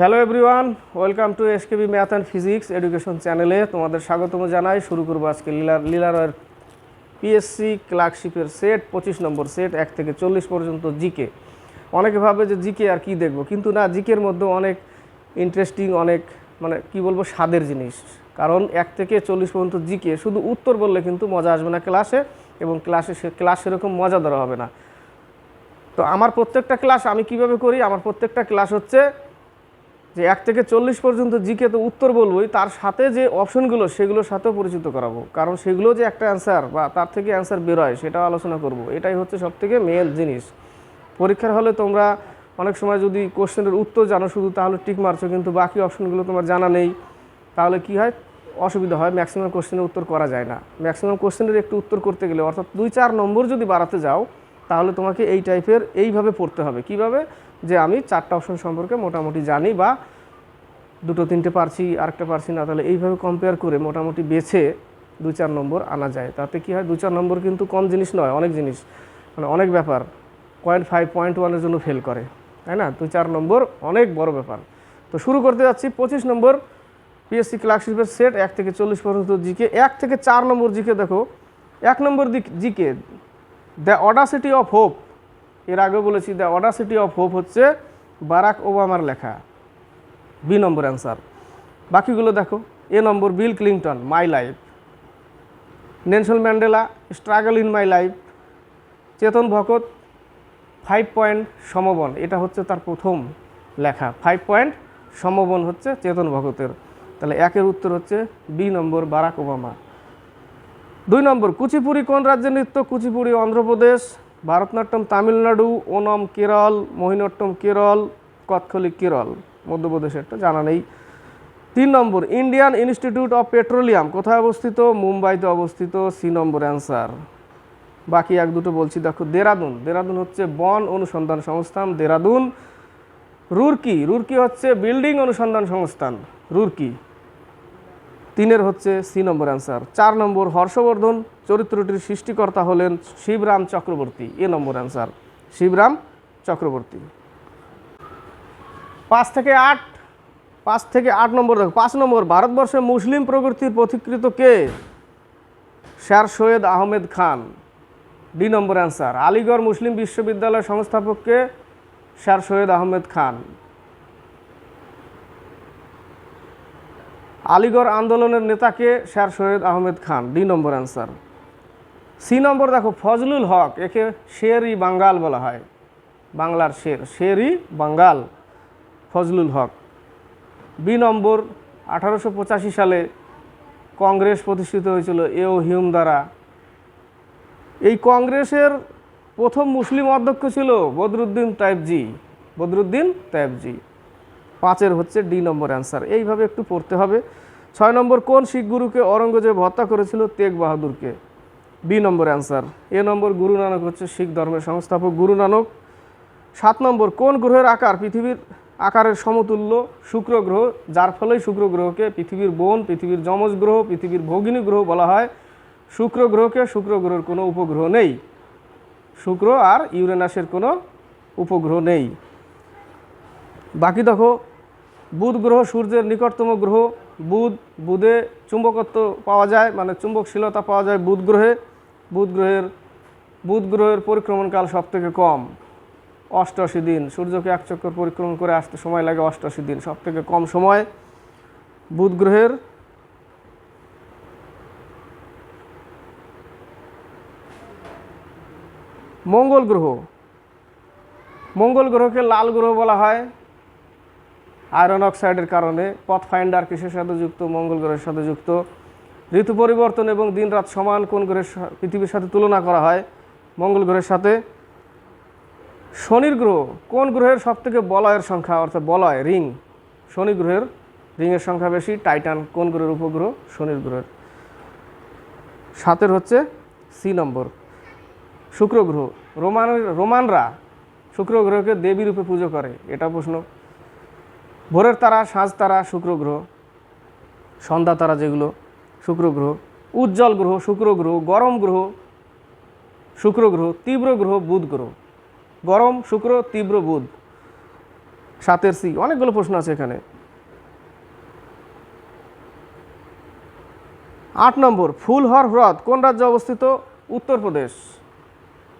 Hello everyone welcome to S SKB math and physics education চ্যানেলে তোমাদের স্বাগতম জানাই, শুরু করব আজকে লীলা, লীলারয়ের পিএসসি ক্লার্কশিপের সেট পঁচিশ নম্বর সেট এক থেকে চল্লিশ পর্যন্ত জিকে অনেকে ভাবে যে জিকে আর কি দেখব, কিন্তু না জিকের মধ্যে অনেক ইন্টারেস্টিং অনেক মানে কি বলব, স্বাদের জিনিস। কারণ এক থেকে চল্লিশ পর্যন্ত জিকে শুধু উত্তর বললে কিন্তু মজা আসবে না ক্লাসে এবং ক্লাসে সে ক্লাস সেরকম মজাদার হবে না। তো আমার প্রত্যেকটা ক্লাস আমি কীভাবে করি? আমার প্রত্যেকটা ক্লাস হচ্ছে যে এক থেকে চল্লিশ পর্যন্ত জিকে তো উত্তর বলবোই, তার সাথে যে অপশনগুলো, সেগুলোর সাথেও পরিচিত করাবো। কারণ সেগুলো যে একটা অ্যান্সার বা তার থেকে অ্যান্সার বেরোয়, সেটাও আলোচনা করব। এটাই হচ্ছে সব থেকে মেন জিনিস। পরীক্ষার হলে তোমরা অনেক সময় যদি কোশ্চেনের উত্তর জানো, শুধু তাহলে টিক মারছো, কিন্তু বাকি অপশনগুলো তোমার জানা নেই, তাহলে কি হয়? অসুবিধা হয় ম্যাক্সিমাম কোশ্চেনের উত্তর করা যায় না। ম্যাক্সিমাম কোশ্চেনের একটু উত্তর করতে গেলে, অর্থাৎ দুই চার নম্বর যদি বাড়াতে যাও, তাহলে তোমাকে এই টাইপের এইভাবে পড়তে হবে। কীভাবে? যে আমি চারটা অপশন সম্পর্কে মোটামুটি জানি বা দুটো, তিনটে পারছি, আরেকটা পারছি না, তাহলে এইভাবে কম্পেয়ার করে মোটামুটি বেছে দুই, চার নম্বর আনা যায়। তাতে কি হয়? দু চার নম্বর কিন্তু কম জিনিস নয়, অনেক জিনিস। মানে অনেক ব্যাপার। পয়েন্ট ফাইভ পয়েন্ট ওয়ানের জন্য ফেল করে, তাই না? দুই, চার নম্বর অনেক বড় ব্যাপার। তো শুরু করতে যাচ্ছি পঁচিশ নম্বর পিএসসি ক্লার্কশিপের সেট এক থেকে চল্লিশ পর্যন্ত জিকে এক থেকে চার নম্বর জিকে দেখো। এক নম্বর দিক GK the audacity of hope এর আগে বলেছি দ্য অডাসিটি অফ হোপ হচ্ছে বারাক ওবামার লেখা। বি নম্বর অ্যান্সার। বাকিগুলো দেখো। A number, Bill Clinton, my life. Nelson Mandela, struggle in my life. Chetan Bhagat, five point someone. এটা হচ্ছে তার প্রথম লেখা। ফাইভ পয়েন্ট সমবন হচ্ছে চেতন ভগতের তাহলে একের উত্তর হচ্ছে বি নম্বর, বারাক ওবামা। দুই নম্বর, কুচিপুড়ি কোন রাজ্যের নৃত্য কুচিপুড়ি অন্ধ্রপ্রদেশ? ভারতনাট্যম তামিলনাড়ু, ওনম কেরল মোহিনীঅট্টম কেরল কথকলি কেরল মধ্যপ্রদেশেরটা জানা নেই। তিন নম্বর, ইন্ডিয়ান ইনস্টিটিউট অফ পেট্রোলিয়াম, কোথায় অবস্থিত? মুম্বাইতে অবস্থিত, সি নম্বর অ্যান্সার। বাকি এক দুটো বলছি, দেখো, দেরাদুন। দেরাদুন হচ্ছে বন অনুসন্ধান সংস্থান, দেরাদুন। রুরকি রুরকি হচ্ছে বিল্ডিং অনুসন্ধান সংস্থান, রুরকি। তিনের হচ্ছে সি নম্বর অ্যান্সার। চার নম্বর, হর্ষবর্ধন। চরিত্রটির সৃষ্টিকর্তা হলেন শিবরাম চক্রবর্তী। এ নম্বর অ্যান্সার শিবরাম চক্রবর্তী। পাঁচ থেকে আট, পাঁচ থেকে আট নম্বর দেখো, পাঁচ নম্বর, ভারতবর্ষে মুসলিম প্রগতির পথিকৃত কে? স্যার সৈয়দ আহমেদ খান। ডি নম্বর অ্যান্সার আলিগড় মুসলিম বিশ্ববিদ্যালয় সংস্থাপককে স্যার সৈয়দ আহমেদ খান। আলিগড় আন্দোলনের নেতাকে স্যার সৈয়দ আহমেদ খান। ডি নম্বর অ্যান্সার সি নম্বর দেখো, ফজলুল হক, একে শের ই বাঙ্গাল বলা হয়। বাংলার শের শের ই বাঙ্গাল, ফজলুল হক। বি নম্বর, আঠারোশো পঁচাশি সালে কংগ্রেস প্রতিষ্ঠিত হয়েছিল এও হিউম দ্বারা। এই কংগ্রেসের প্রথম মুসলিম অধ্যক্ষ ছিল বদরুদ্দিন তাইবজি বদরুদ্দিন তাইবজি। পাঁচের হচ্ছে ডি নম্বর অ্যান্সার। এইভাবে একটু পড়তে হবে। ছয় নম্বর, কোন শিখ গুরুকে অরঙ্গজেব হত্যা করেছিল? তেগ বাহাদুরকে। বি নম্বর অ্যান্সার। এ নম্বর গুরু নানক হচ্ছে শিখ ধর্মের সংস্থাপক। গুরু নানক, সাত নম্বর, কোন গ্রহের আকার পৃথিবীর আকারের সমতুল্য? শুক্র গ্রহ, যার ফলেই শুক্র গ্রহকে পৃথিবীর বোন, পৃথিবীর যমজ গ্রহ, পৃথিবীর ভগিনী গ্রহ বলা হয়। শুক্র গ্রহকে শুক্র গ্রহের কোনো উপগ্রহ নেই। শুক্র আর ইউরেনাসের কোনো উপগ্রহ নেই। বাকি দেখো, বুধ গ্রহ সূর্যের নিকটতম গ্রহ। বুধ, বুধে চুম্বকত্ব পাওয়া যায় মানে চুম্বকশীলতা পাওয়া যায় বুধ গ্রহে। বুধ গ্রহের বুধ গ্রহের পরিক্রমণকাল সব থেকে কম, অষ্টআশি দিন। সূর্যকে এক চক্কর পরিক্রমণ করে আসতে সময় লাগে অষ্টআশি দিন। সব থেকে কম সময় বুধ গ্রহের মঙ্গল গ্রহ। মঙ্গল গ্রহকে লাল গ্রহ বলা হয় আয়রন অক্সাইডের কারণে। পথ ফাইন্ডার কিসের সাথে যুক্ত? মঙ্গল গ্রহের সাথে যুক্ত। ঋতু পরিবর্তন এবং দিন রাত সমান কোন গ্রহের পৃথিবীর সাথে তুলনা করা হয়? মঙ্গল গ্রহের সাথে। শনির গ্রহ কোন গ্রহের সব থেকে বলয়ের সংখ্যা, অর্থাৎ বলয়, রিং? শনি গ্রহের রিংয়ের সংখ্যা বেশি, টাইটান কোন গ্রহের উপগ্রহ? শনির গ্রহের। সাতের হচ্ছে সি নম্বর। শুক্র গ্রহ, রোমান, রোমানরা শুক্র গ্রহকে দেবী রূপে পুজো করে, এটা প্রশ্ন। ভোরের তারা সাঁঝ তারা, শুক্র গ্রহ, সন্ধ্যা তারা যেগুলো। শুক্র গ্রহ, উজ্জ্বল গ্রহ, শুক্র গ্রহ, গরম গ্রহ, শুক্র গ্রহ, তীব্র গ্রহ, বুধ গ্রহ। গরম, শুক্র, তীব্র, বুধ। সাতের সি, অনেকগুলো প্রশ্ন আছে এখানে। আট নম্বর ফুলহর হ্রদ কোন রাজ্যে অবস্থিত? উত্তরপ্রদেশ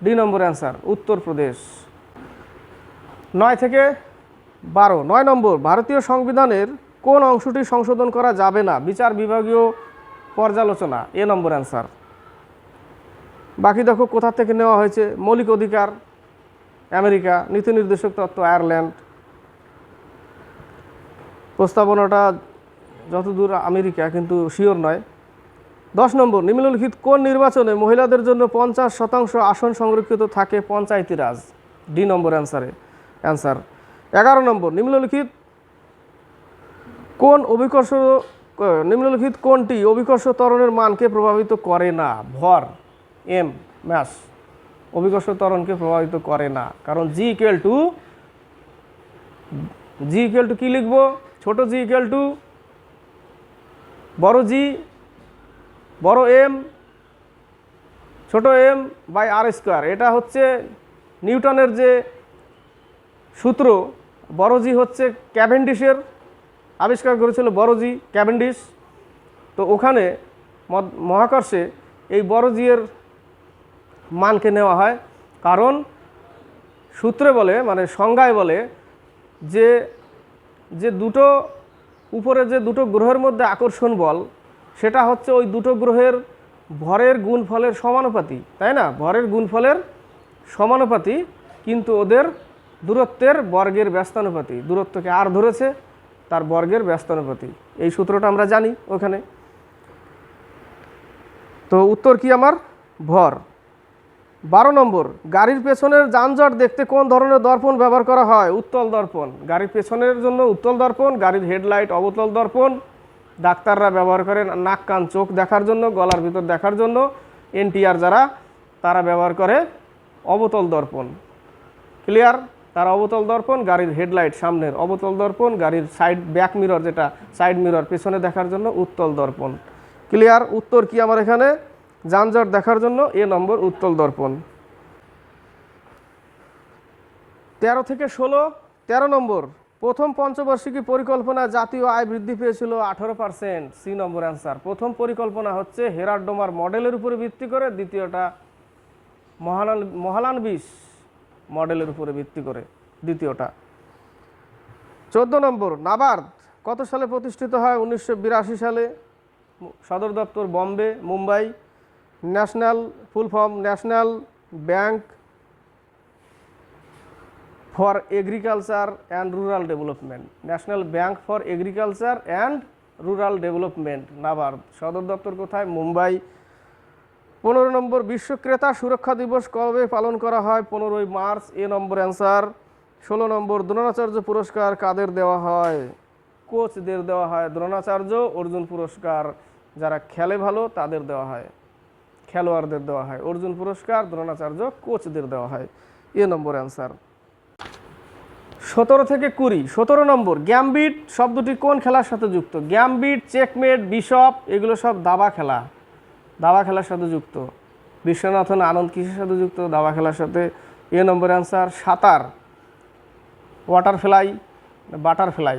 ডি নম্বর অ্যান্সার উত্তরপ্রদেশ নয় থেকে বারো। নয় নম্বর, ভারতীয় সংবিধানের কোন অংশটি সংশোধন করা যাবে না? বিচার বিভাগীয় পর্যালোচনা, এ নম্বর অ্যান্সার বাকি দেখো কোথা থেকে নেওয়া হয়েছে? মৌলিক অধিকার, আমেরিকা, নীতি নির্দেশক তত্ত্ব, আয়ারল্যান্ড। প্রস্তাবনাটা যতদূর আমেরিকা, কিন্তু শিওর নয়। দশ নম্বর, নিম্নলিখিত কোন নির্বাচনে মহিলাদের জন্য পঞ্চাশ শতাংশ আসন সংরক্ষিত থাকে পঞ্চায়েতি রাজ? ডি নম্বর অ্যান্সারে অ্যান্সার এগারো নম্বর, নিম্নলিখিত কোন অভিকর্ষ নিম্নলিখিত কোনটি অভিকর্ষ ত্বরণের মানকে প্রভাবিত করে না? ভর, এম, ম্যাস। অভিকর্ষ ত্বরণকে প্রভাবিত করে না। কারণ G equal to G equal to কী লিখব? ছোট জি ইকুয়াল টু বড় জি, বড় এম, ছোট এম বাই আর স্কোয়ার। এটা হচ্ছে নিউটনের যে সূত্র, বড় জি হচ্ছে ক্যাভেন্ডিসের আবিষ্কার করেছিল বড় জি ক্যাভেন্ডিস তো ওখানে মহাকর্ষে এই বড় জিয়ের মানকে নেওয়া হয়। কারণ সূত্রে বলে মানে সংজ্ঞায় বলে যে যে দুটো উপরে যে দুটো গ্রহের মধ্যে আকর্ষণ বল, সেটা হচ্ছে ওই দুটো গ্রহের ভরের গুণফলের সমানুপাতি, তাই না? ভরের গুণফলের সমানুপাতি, কিন্তু ওদের দূরত্বের বর্গের ব্যস্তানুপাতি। দূরত্বকে আর ধরেছে তার বর্গের ব্যস্তানুপাতি এই সূত্রটা আমরা জানি ওখানে। তো উত্তর কি আমার? ভর। বারো নম্বর, গাড়ির পেছনের যানজট দেখতে কোন ধরনের দর্পণ ব্যবহার করা হয়? উত্তল দর্পণ। গাড়ির পেছনের জন্য উত্তল দর্পণ, গাড়ির হেডলাইট অবতল দর্পণ, ডাক্তাররা ব্যবহার করেন নাক, কান, চোখ দেখার জন্য, গলার ভিতর দেখার জন্য। এনটিআর যারা, তারা ব্যবহার করে অবতল দর্পণ। ক্লিয়ার? তার অবতল দর্পণ, গাড়ির হেডলাইট সামনের অবতল দর্পণ, গাড়ির সাইড ব্যাক মিরর যেটা সাইড মিরর, পেছনে দেখার জন্য উত্তল দর্পণ। ক্লিয়ার? উত্তর কি আমার এখানে? যানজট দেখার জন্য এ নম্বর উত্তল দর্পণ। তেরো থেকে ষোলো, তেরো নম্বর। প্রথম পঞ্চবার্ষিকী পরিকল্পনা জাতীয় আয় বৃদ্ধি পেয়েছিল আঠারো পার্সেন্ট। সি নম্বর অ্যান্সার। প্রথম পরিকল্পনা হচ্ছে হেরারডোমার মডেলের উপরে ভিত্তি করে দ্বিতীয়টা মহালান মহালান বিশ মডেলের উপরে ভিত্তি করে দ্বিতীয়টা। চোদ্দ নম্বর নাবার্দ। কত সালে প্রতিষ্ঠিত হয়? উনিশশো বিরাশি সালে। সদর দপ্তর Bombay Mumbai. National full form national bank for agriculture and rural development. National bank for agriculture and rural development NABARD সদর দপ্তর কোথায়? মুম্বাই। পনেরো নম্বর বিশ্ব ক্রেতা সুরক্ষা দিবস কবে পালন করা হয়? পনেরোই মার্চ, এ নম্বর অ্যান্সার। ষোলো নম্বর, দ্রোণাচার্য পুরস্কার কাদের দেওয়া হয়? কোচদের দেওয়া হয়। দ্রোণাচার্য, অর্জুন পুরস্কার। যারা খেলে ভালো, তাদের দেওয়া হয়। খেলোয়াড়দের দেওয়া হয়। অর্জুন পুরস্কার, দ্রোণাচার্য, কোচদের দেওয়া হয়। এ নম্বর অ্যান্সার। সতেরো থেকে কুড়ি। সতেরো নম্বর, গ্যামবিট শব্দটি কোন খেলার সাথে যুক্ত? গ্যামবিট, চেকমেট, বিশপ, এগুলো সব দাবা খেলা। দাবা খেলার সাথে যুক্ত। বিশ্বনাথন আনন্দ কিসের সাথে যুক্ত? দাবা খেলার সাথে। এ নম্বর অ্যান্সার সাঁতার। Water fly butterfly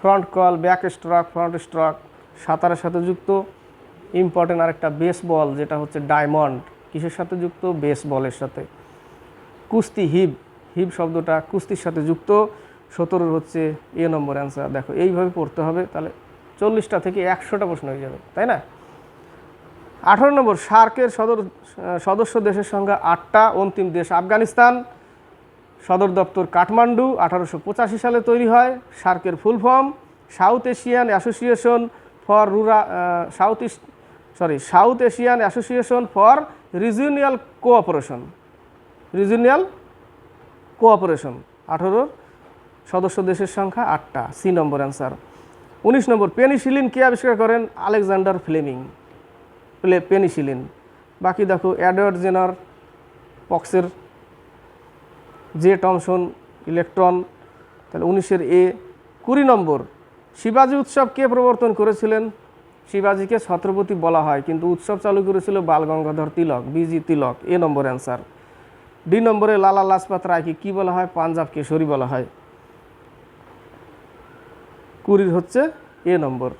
front crawl backstroke front stroke সাঁতারের সাথে যুক্ত। ইম্পর্টেন্ট আরেকটা বেস বল যেটা হচ্ছে ডায়মন্ড কিসের সাথে যুক্ত? বেস বলের সাথে। কুস্তি হিব হিব শব্দটা কুস্তির সাথে যুক্ত। সতেরোর হচ্ছে এ নম্বর অ্যান্সার দেখো, এইভাবে পড়তে হবে, তাহলে চল্লিশটা থেকে একশোটা প্রশ্ন হয়ে যাবে, তাই না? আঠারো নম্বর সার্কের সদর, সদস্য দেশের সংখ্যা আটটা অন্তিম দেশ আফগানিস্তান। সদর দপ্তর কাঠমান্ডু আঠারোশো পঁচাশি সালে তৈরি হয় সার্কের full form. South Asian Association for rural South East sorry, South Asian Association for regional cooperation. Regional cooperation, আঠারোর সদস্য দেশের সংখ্যা আটটা, সি নম্বর অ্যান্সার। উনিশ নম্বর, পেনিসিলিন কে আবিষ্কার করেন? Alexander Fleming. পেনিসিলিন বাকি দেখো অ্যাডওয়ার্ড জেনার পক্সের জে টমসন ইলেকট্রন তাহলে উনিশের এ কুড়ি নম্বর, শিবাজি উৎসব কে প্রবর্তন করেছিলেন? শিবাজিকে ছত্রপতি বলা হয়, কিন্তু উৎসব চালু করেছিল বাল গঙ্গাধর তিলক, বিজি তিলক, এ নম্বর অ্যান্সার ডি নম্বরে লালা লাজপাত রায়কে কী বলা হয়? পাঞ্জাব কেশরী বলা হয়। কুড়ির হচ্ছে এ নম্বর।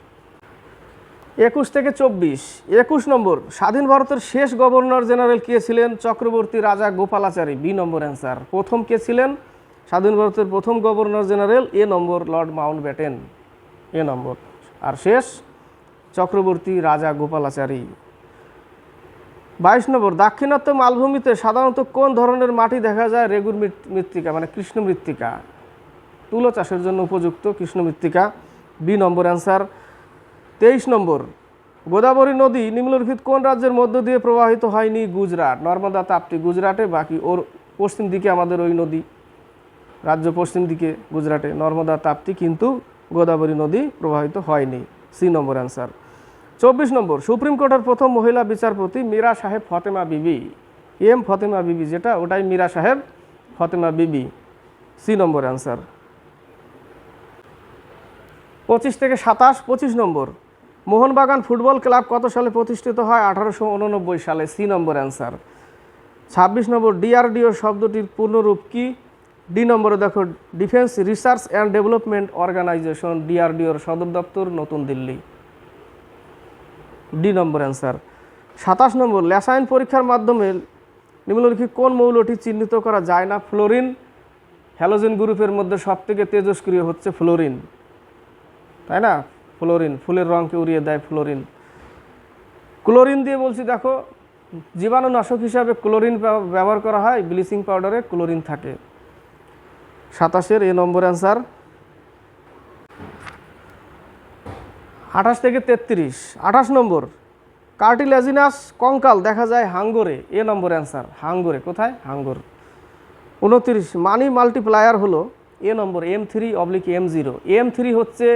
একুশ থেকে চব্বিশ। একুশ নম্বর, স্বাধীন ভারতের শেষ গভর্নর জেনারেল কে ছিলেন? চক্রবর্তী রাজা গোপালাচারী। বি নম্বর অ্যান্সার। প্রথম কে ছিলেন? স্বাধীন ভারতের প্রথম গভর্নর জেনারেল। এ নম্বর, লর্ড মাউন্ট ব্যাটেন এ নম্বর। আর শেষ, চক্রবর্তী রাজা গোপালাচারী। বাইশ নম্বর, দাক্ষিণাত্য মালভূমিতে সাধারণত কোন ধরনের মাটি দেখা যায়? রেগুর মৃত্তিকা মানে কৃষ্ণ মৃত্তিকা তুলো চাষের জন্য উপযুক্ত কৃষ্ণ মৃত্তিকা বি নম্বর অ্যান্সার তেইশ নম্বর, গোদাবরী নদী নিম্নলিখিত কোন রাজ্যের মধ্য দিয়ে প্রবাহিত হয়নি? গুজরাট। নর্মদা তাপ্তি গুজরাটে, বাকি ওর পশ্চিম দিকে আমাদের ওই নদী। রাজ্য পশ্চিম দিকে গুজরাটে, নর্মদা তাপ্তি কিন্তু গোদাবরী নদী প্রবাহিত হয়নি। সি নম্বর অ্যান্সার। চব্বিশ নম্বর, সুপ্রিম কোর্টের প্রথম মহিলা বিচারপতি মীরা সাহেব ফতেমা বিবি। এম ফতেমা বিবি যেটা, ওটাই মীরা সাহেব ফতেমা বিবি। সি নম্বর অ্যান্সার। পঁচিশ থেকে সাতাশ, পঁচিশ নম্বর মোহনবাগান ফুটবল ক্লাব কত সালে প্রতিষ্ঠিত হয়? আঠারোশো উননব্বই সালে সি নম্বর অ্যান্সার। ছাব্বিশ নম্বর ডিআরডিও শব্দটির পূর্ণরূপ কি? ডি নম্বরে দেখো, defence research and development organisation, ডিআরডিওর সদর দপ্তর, নতুন দিল্লি। ডি নম্বর অ্যান্সার। সাতাশ নম্বর, ল্যাসাইন পরীক্ষার মাধ্যমে নিম্নলিখিত কোন মৌলটি চিহ্নিত করা যায় না? ফ্লোরিন। হ্যালোজেন গ্রুপের মধ্যে সবথেকে তেজস্ক্রিয় হচ্ছে ফ্লোরিন। তাই না? ফ্লোরিন, ফুলের রঙকে উড়িয়ে দেয় ফ্লোরিন। ক্লোরিন দিয়ে বলছি, দেখো, জীবাণুনাশক হিসাবে ক্লোরিন ব্যবহার করা হয়, ব্লিচিং পাউডারে ক্লোরিন থাকে। সাতাশের এ নম্বর অ্যান্সার। আঠাশ থেকে তেত্রিশ। আঠাশ নম্বর। কার্টিলেজিনাস কঙ্কাল দেখা যায় হাঙ্গরে। এ নম্বর অ্যান্সার। হাঙ্গরে। কোথায়? হাঙ্গর। উনত্রিশ। মানি মাল্টিপ্লায়ার হলো এ নম্বর, M three oblique M zero. M three হচ্ছে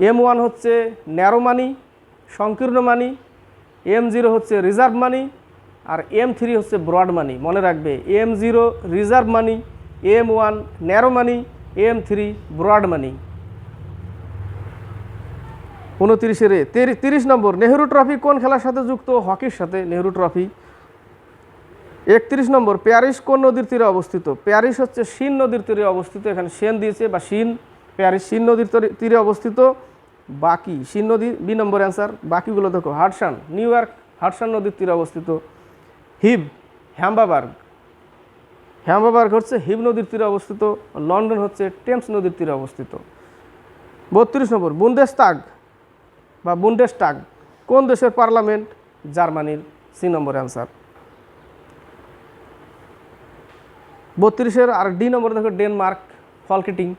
এম ওয়ান হচ্ছে ন্যারো মানি সংকীর্ণ মানি এম জিরো হচ্ছে রিজার্ভ মানি আর এম থ্রি হচ্ছে ব্রড মানি মনে রাখবে M zero reserve money M one narrow money M three broad money উনত্রিশের এ তেরি- তিরিশ নম্বর, নেহেরু ট্রফি কোন খেলার সাথে যুক্ত? হকির সাথে নেহেরু ট্রফি একত্রিশ নম্বর, প্যারিস কোন নদীর তীরে অবস্থিত? প্যারিস হচ্ছে সিন নদীর তীরে অবস্থিত। এখানে সেন দিয়েছে বা সিন প্যারিস সিন নদীর তরি- অবস্থিত। বাকি সিন নদী, বি নম্বর অ্যান্সার। বাকিগুলো দেখো, হাটসান, নিউ ইয়র্ক, হাটসান নদীর তীরে অবস্থিত। হিব, হ্যাম্বাবার্গ। হ্যাম্বাবার্গ হচ্ছে হিব নদীর তীরে অবস্থিত। লন্ডন হচ্ছে টেমস নদীর তীরে অবস্থিত। বত্রিশ নম্বর, বুন্দেস্তাগ বা বুন্ডেস্টাগ কোন দেশের পার্লামেন্ট? জার্মানির, সি নম্বর অ্যান্সার। বত্রিশের আর ডি নম্বর দেখো, ডেনমার্ক, ফলকেটিং।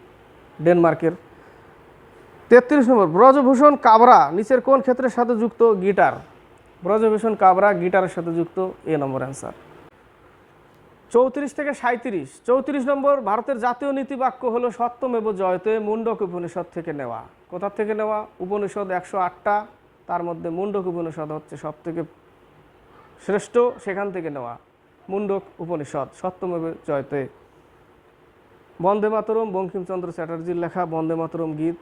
ডেনমার্কের। তেত্রিশ নম্বর, ব্রজভূষণ কাবরা, নিচের কোন ক্ষেত্রের সাথে যুক্ত গিটার? ব্রজভূষণ কাবরা, গিটারের সাথে যুক্ত, এ নম্বর অ্যান্সার চৌত্রিশ থেকে সাঁত্রিশ চৌত্রিশ নম্বর, ভারতের জাতীয় নীতি নীতিবাক্য হলো সত্যমেব জয়তে মুন্ডক উপনিষদ থেকে নেওয়া। কোথা থেকে নেওয়া? উপনিষদ একশো আটটা, তার মধ্যে মুন্ডক উপনিষদ হচ্ছে সব থেকে শ্রেষ্ঠ, সেখান থেকে নেওয়া। মুন্ডক উপনিষদ, সত্যমেব জয়তে। বন্দে মাতরম, বঙ্কিমচন্দ্র চ্যাটার্জির লেখা বন্দে মাতরম গীত।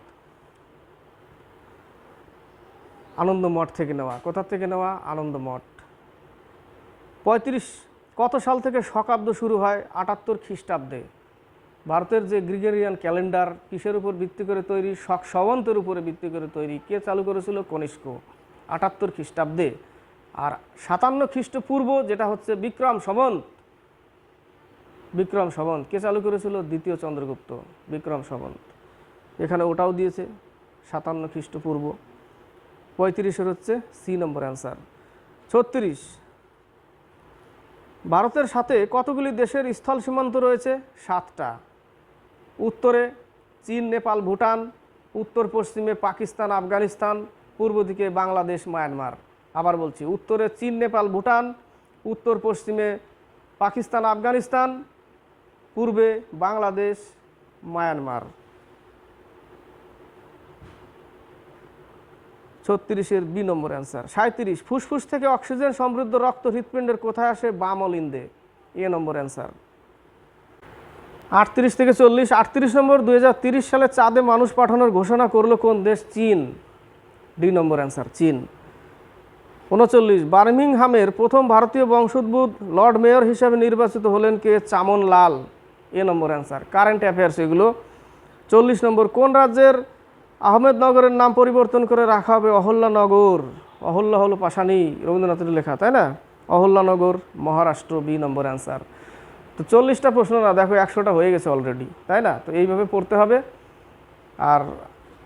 আনন্দ মঠ থেকে নেওয়া। কোথা থেকে নেওয়া? আনন্দ মঠ। পঁয়ত্রিশ, কত সাল থেকে শকাব্দ শুরু হয়? আটাত্তর খ্রিস্টাব্দে। ভারতের যে গ্রিগেরিয়ান ক্যালেন্ডার, কিসের উপর ভিত্তি করে তৈরি? শক সবন্তের উপরে ভিত্তি করে তৈরি। কে চালু করেছিল? কনিষ্ক। আটাত্তর খ্রিস্টাব্দে। আর সাতান্ন খ্রিস্টপূর্ব, যেটা হচ্ছে বিক্রম সবন্ত বিক্রম সবন্ত। কে চালু করেছিল? দ্বিতীয় চন্দ্রগুপ্ত, বিক্রম সবন্ত। এখানে ওটাও দিয়েছে, সাতান্ন খ্রিস্টপূর্ব। পঁয়ত্রিশের হচ্ছে সি নম্বর অ্যান্সার। ছত্রিশ। ভারতের সাথে কতগুলি দেশের স্থল সীমান্ত রয়েছে? সাতটা। উত্তরে চীন, নেপাল, ভুটান, উত্তর পশ্চিমে পাকিস্তান, আফগানিস্তান, পূর্ব দিকে বাংলাদেশ, মায়ানমার। আবার বলছি, উত্তরে চীন, নেপাল, ভুটান, উত্তর পশ্চিমে পাকিস্তান, আফগানিস্তান পূর্বে বাংলাদেশ, মায়ানমার। ছত্রিশের বি নম্বর অ্যান্সার। সাঁত্রিশ ফুসফুস থেকে অক্সিজেন সমৃদ্ধ রক্ত হৃৎপিণ্ডের কোথায় আসে? বাম অলিন্দে। এ নম্বর অ্যান্সার। আটত্রিশ থেকে চল্লিশ, আটত্রিশ নম্বর দুই সালে চাঁদে মানুষ পাঠানোর ঘোষণা করল কোন দেশ? চীন। দুই নম্বর অ্যান্সার, চীন। উনচল্লিশ, বার্মিংহামের প্রথম ভারতীয় বংশোদ্ভূত লর্ড মেয়র হিসেবে নির্বাচিত হলেন কে? চামন লাল এ নম্বর অ্যান্সার কারেন্ট অ্যাফেয়ার্স এগুলো। চল্লিশ নম্বর, কোন রাজ্যের আহমেদনগরের নাম পরিবর্তন করে রাখা হবে অহল্যানগর? অহল্যা হলো পাশানি, রবীন্দ্রনাথের লেখা, তাই না? অহল্যানগর, মহারাষ্ট্র, বি নম্বর অ্যান্সার তো চল্লিশটা প্রশ্ন না, দেখো একশোটা হয়ে গেছে অলরেডি তাই না? তো এইভাবে পড়তে হবে। আর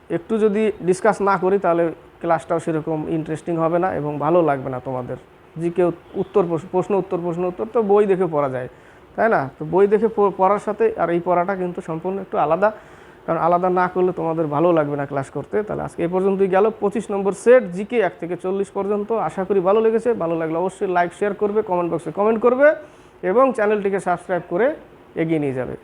একটু যদি ডিসকাস না করি, তাহলে ক্লাসটাও সেরকম ইন্টারেস্টিং হবে না এবং ভালো লাগবে না তোমাদের। জি কেউ উত্তর প্রশ্ন- প্রশ্ন উত্তর প্রশ্ন উত্তর, তো বই দেখে পড়া যায়। তাই না? তো বই দেখে পড়ার সাথে আর এই পড়াটা কিন্তু সম্পূর্ণ একটু আলাদা। কারণ আলাদা না করলে তোমাদের ভালো লাগবে না ক্লাস করতে। তাহলে আজকে এই পর্যন্তই গেল। পঁচিশ নম্বর সেট, জিকে এক থেকে চল্লিশ পর্যন্ত। আশা করি ভালো লেগেছে। ভালো লাগলে অবশ্যই লাইক, শেয়ার করবে, কমেন্ট বক্সে কমেন্ট করবে এবং চ্যানেলটিকে সাবস্ক্রাইব করে এগিয়ে নিয়ে যাবে।